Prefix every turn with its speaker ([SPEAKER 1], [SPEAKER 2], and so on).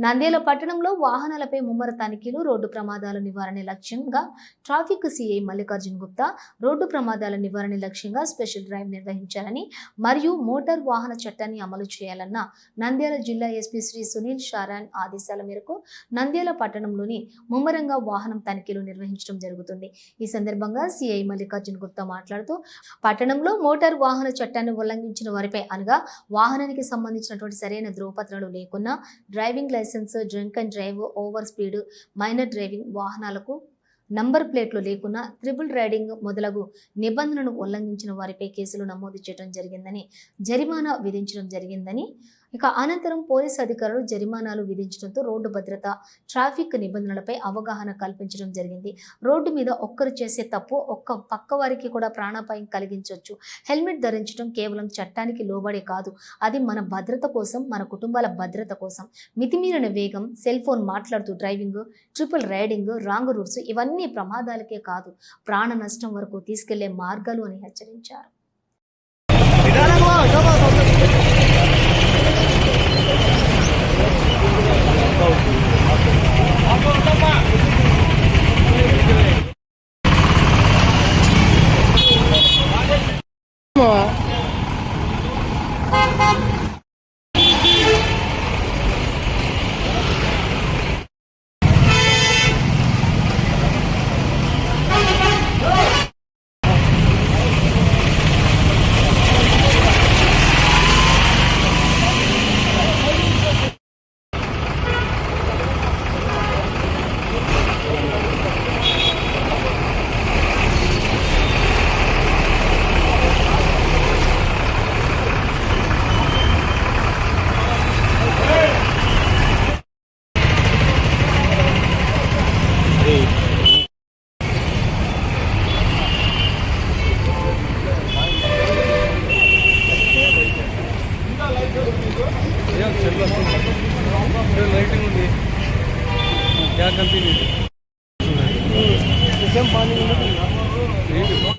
[SPEAKER 1] నంద్యాల పట్టణంలో వాహనాలపై ముమ్మర తనిఖీలు రోడ్డు ప్రమాదాల నివారణ లక్ష్యంగా traffic CI Mallikarjun Gupta road ప్రమాదాల నివారణ లక్ష్యంగా స్పెషల్ డ్రైవ్ నిర్వహించాలని మరియు మోటార్ వాహన చట్టాన్ని అమలు చేయాలన్న నంద్యాల జిల్లా ఎస్పీ శ్రీ సునీల్ షారాన్ ఆదేశాల మేరకు నంద్యాల పట్టణంలోని ముమ్మరంగా వాహనం తనిఖీలు నిర్వహించడం జరుగుతుంది. ఈ సందర్భంగా సిఐ మల్లికార్జున్ గుప్తా మాట్లాడుతూ పట్టణంలో మోటార్ వాహన చట్టాన్ని ఉల్లంఘించిన వారిపై అనగా వాహనానికి సంబంధించినటువంటి సరైన ధ్రువపత్రాలు లేకున్నా driving licence drink and drive over speed minor driving వాహనాలకు నంబర్ ప్లేట్లు లేకున్నా త్రిబుల్ రైడింగ్ మొదలగు నిబంధనలను ఉల్లంఘించిన వారిపై కేసులు నమోదు చేయడం జరిగిందని జరిమానా విధించడం జరిగిందని ఇక అనంతరం పోలీస్ అధికారులు జరిమానాలు విధించడంతో రోడ్డు భద్రత ట్రాఫిక్ నిబంధనలపై అవగాహన కల్పించడం జరిగింది. రోడ్డు మీద ఒక్కరు చేసే తప్పు ఒక్క పక్క వారికి కూడా ప్రాణాపాయం కలిగించవచ్చు హెల్మెట్ ధరించడం కేవలం చట్టానికి లోబడే కాదు. అది మన భద్రత కోసం మన కుటుంబాల భద్రత కోసం. మితిమీరిన వేగం సెల్ ఫోన్ మాట్లాడుతూ driving triple riding wrong routes ఇవన్నీ ప్రమాదాలకే కాదు ప్రాణ నష్టం వరకు తీసుకెళ్ళే మార్గాలు అని హెచ్చరించారు.
[SPEAKER 2] more. क्या कंपनी
[SPEAKER 3] सेम पानी में नहीं